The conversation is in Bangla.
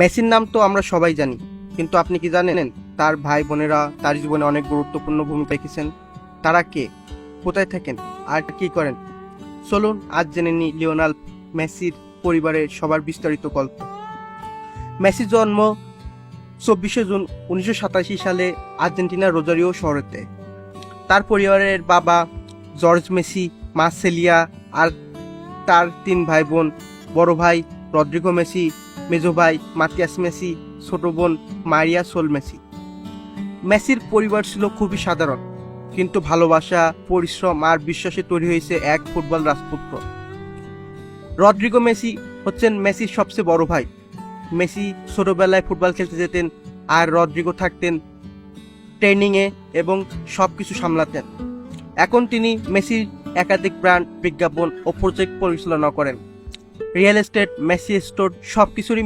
মেসির নাম তো আমরা সবাই জানি, কিন্তু আপনি কি জানেন তার ভাই বোনেরা, তার জীবনে অনেক গুরুত্বপূর্ণ ভূমিকা রেখেছেন? তারা কে? কোথায় থাকেন? আর কি করেন? চলুন, আজ জেনে নি লিওনাল মেসির পরিবারের সবার বিস্তারিত গল্প। মেসির জন্ম চব্বিশে জুন উনিশশো সাতাশি সালে আর্জেন্টিনার রোজারিও শহরেতে। তার পরিবারের বাবা জর্জ মেসি, মা সেলিয়া আর তার তিন ভাই বোন, বড় ভাই রদ্রিগো মেসি, মেজো ভাই মাতিয়াস মেসি, ছোট বোন মারিয়া সোল মেসি। মেসির পরিবার ছিল খুবই সাধারণ, কিন্তু ভালোবাসা, পরিশ্রম আর বিশ্বাসে তৈরি হয়েছে এক ফুটবল রাজপুত্র। রদ্রিগো মেসি হচ্ছেন মেসির সবচেয়ে বড় ভাই। মেসি ছোটবেলায় ফুটবল খেলতে যেতেন আর রদ্রিগো থাকতেন ট্রেনিংয়ে এবং সব কিছু সামলাতেন। এখন তিনি মেসির একাধিক ব্র্যান্ড বিজ্ঞাপন ও প্রজেক্ট পরিচালনা করেন। রিয়েল এস্টেট মেসি স্টোর সব কিছুরই